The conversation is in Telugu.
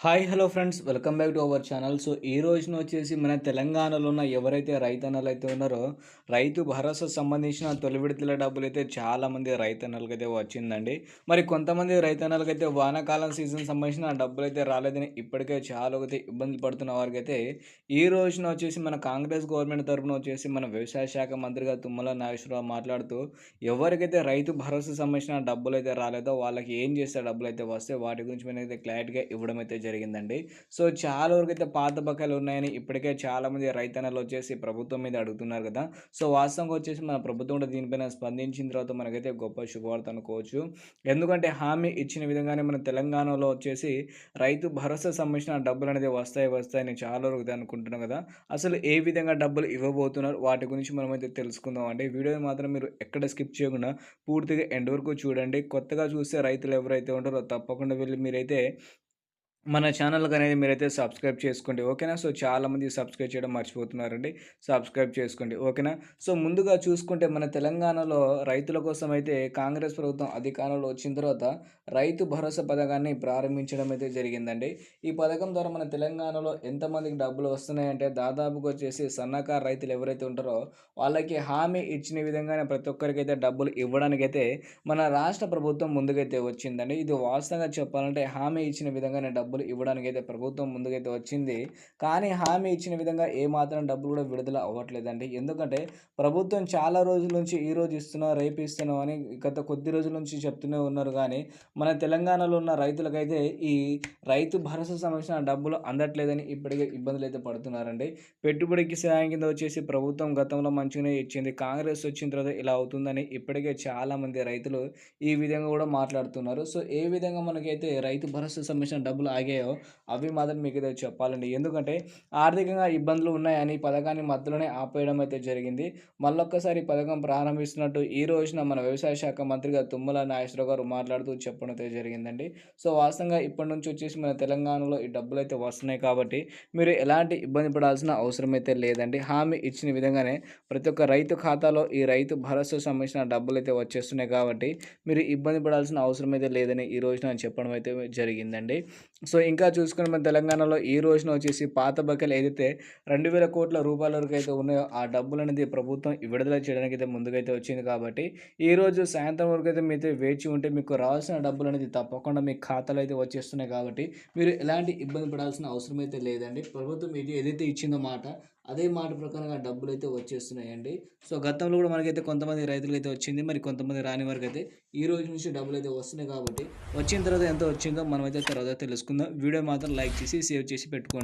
Hi hello friends. Welcome back to our channel. So ఈ రోజున వచ్చేసి మన తెలంగాణలో ఉన్న ఎవరైతే రైతన్నలు అయితే ఉన్నారో రైతు భరోసా సంబంధించిన తొలి విడతల డబ్బులు అయితే చాలామంది రైతన్నలకు అయితే వచ్చిందండి. మరి కొంతమంది రైతన్నలకు అయితే వానాకాలం సీజన్ సంబంధించిన డబ్బులు అయితే రాలేదని ఇప్పటికే చాలా అయితే ఇబ్బంది పడుతున్న వారికి అయితే ఈ రోజున వచ్చేసి మన కాంగ్రెస్ గవర్నమెంట్ తరఫున వచ్చేసి మన వ్యవసాయ శాఖ మంత్రిగా తుమ్మల నాగేశ్వరరావు మాట్లాడుతూ ఎవరికైతే రైతు భరోసా సంబంధించిన డబ్బులు అయితే రాలేదో వాళ్ళకి ఏం చేస్తే డబ్బులు అయితే వస్తే వాటి గురించి మనం అయితే క్లారిటీగా ఇవ్వడం అయితే జరిగిందండి. సో చాలా వరకు అయితే పాత బకాయిలు ఉన్నాయని ఇప్పటికే చాలామంది రైతన్నలు వచ్చేసి ప్రభుత్వం మీద అడుగుతున్నారు కదా. సో వాస్తవంగా వచ్చేసి మన ప్రభుత్వం కూడా దీనిపైన స్పందించిన తర్వాత మనకైతే గొప్ప శుభవార్త అనుకోవచ్చు. ఎందుకంటే హామీ ఇచ్చిన విధంగానే మన తెలంగాణలో వచ్చేసి రైతు భరోసా సంబంధించిన డబ్బులు అనేది వస్తాయి వస్తాయని చాలా వరకు అనుకుంటున్నాం కదా. అసలు ఏ విధంగా డబ్బులు ఇవ్వబోతున్నారు వాటి గురించి మనం అయితే తెలుసుకుందాం అండి. వీడియోని మాత్రం మీరు ఎక్కడ స్కిప్ చేయకుండా పూర్తిగా ఎండ్ వరకు చూడండి. కొత్తగా చూస్తే రైతులు ఎవరైతే ఉంటారో తప్పకుండా వెళ్ళి మీరైతే మన ఛానల్కి అనేది మీరైతే సబ్స్క్రైబ్ చేసుకోండి ఓకేనా? సో చాలామంది సబ్స్క్రైబ్ చేయడం మర్చిపోతున్నారండి. సబ్స్క్రైబ్ చేసుకోండి ఓకేనా? సో ముందుగా చూసుకుంటే మన తెలంగాణలో రైతుల కోసం అయితే కాంగ్రెస్ ప్రభుత్వం అధికారంలో వచ్చిన తర్వాత రైతు భరోసా పథకాన్ని ప్రారంభించడం అయితే జరిగిందండి. ఈ పథకం ద్వారా మన తెలంగాణలో ఎంతమందికి డబ్బులు వస్తున్నాయంటే దాదాపుగా వచ్చేసి సన్నకారు రైతులు ఎవరైతే ఉంటారో వాళ్ళకి హామీ ఇచ్చిన విధంగానే ప్రతి ఒక్కరికి అయితే డబ్బులు ఇవ్వడానికైతే మన రాష్ట్ర ప్రభుత్వం ముందుకైతే వచ్చిందండి. ఇది వాస్తవంగా చెప్పాలంటే హామీ ఇచ్చిన విధంగానే డబ్బులు డబ్బులు ఇవ్వడానికి అయితే ప్రభుత్వం ముందుకైతే వచ్చింది. కానీ హామీ ఇచ్చిన విధంగా ఏమాత్రం డబ్బులు కూడా విడుదల అవ్వట్లేదండి. ఎందుకంటే ప్రభుత్వం చాలా రోజుల నుంచి ఈ రోజు ఇస్తున్నాం రేపు ఇస్తున్నాం అని గత కొద్ది రోజుల నుంచి చెప్తూనే ఉన్నారు. కానీ మన తెలంగాణలో ఉన్న రైతులకైతే ఈ రైతు భరోసా సంబంధించిన డబ్బులు అందట్లేదని ఇప్పటికే ఇబ్బందులు అయితే పడుతున్నారండి. పెట్టుబడికి సాయం కింద వచ్చేసి ప్రభుత్వం గతంలో మంచిగానే ఇచ్చింది. కాంగ్రెస్ వచ్చిన తర్వాత ఇలా అవుతుందని ఇప్పటికే చాలామంది రైతులు ఈ విధంగా కూడా మాట్లాడుతున్నారు. సో ఏ విధంగా మనకైతే రైతు భరోసా సంబంధించిన డబ్బులు ఆగాయో అవి మాత్రం మీకు అయితే చెప్పాలండి. ఎందుకంటే ఆర్థికంగా ఇబ్బందులు ఉన్నాయని పథకాన్ని మధ్యలోనే ఆపేయడం అయితే జరిగింది. మళ్ళొక్కసారి పథకం ప్రారంభిస్తున్నట్టు ఈ రోజున మన వ్యవసాయ శాఖ మంత్రిగా తుమ్మల నాగేశ్వరరావు గారు మాట్లాడుతూ చెప్పడం అయితే జరిగిందండి. సో వాస్తవంగా ఇప్పటి నుంచి వచ్చేసి మన తెలంగాణలో ఈ డబ్బులు అయితే వస్తున్నాయి కాబట్టి మీరు ఎలాంటి ఇబ్బంది పడాల్సిన అవసరం అయితే లేదండి. హామీ ఇచ్చిన విధంగానే ప్రతి ఒక్క రైతు ఖాతాలో ఈ రైతు భరోసా సంబంధించిన డబ్బులు అయితే వచ్చేస్తున్నాయి కాబట్టి మీరు ఇబ్బంది పడాల్సిన అవసరం అయితే లేదని ఈ రోజున చెప్పడం అయితే జరిగిందండి. సో ఇంకా చూసుకుని మన తెలంగాణలో ఈ రోజున వచ్చేసి పాత బకాయిలు ఏదైతే రెండు వేల కోట్ల రూపాయల వరకు అయితే ఉన్నాయో ఆ డబ్బులు అనేది ప్రభుత్వం విడుదల చేయడానికి అయితే ముందుకైతే వచ్చింది కాబట్టి ఈ రోజు సాయంత్రం వరకు అయితే మీతో వేచి ఉంటే మీకు రావాల్సిన డబ్బులు అనేది తప్పకుండా మీ ఖాతాలో అయితే వచ్చేస్తున్నాయి కాబట్టి మీరు ఎలాంటి ఇబ్బంది పడాల్సిన అవసరం అయితే లేదండి. ప్రభుత్వం ఇది ఏదైతే ఇచ్చిందో మాట అదే మాట ప్రకారంగా డబ్బులు అయితే వచ్చేస్తున్నాయండి. సో గతంలో కూడా మనకైతే కొంతమంది రైతులకైతే అయితే వచ్చింది. మరి కొంతమంది రాని వారికి అయితే ఈ రోజు నుంచి డబ్బులు అయితే వస్తున్నాయి కాబట్టి వచ్చిన తర్వాత ఎంత వచ్చిందో మనమైతే తర్వాత తెలుసుకుందాం. వీడియో మాత్రం లైక్ చేసి సేవ్ చేసి పెట్టుకోండి.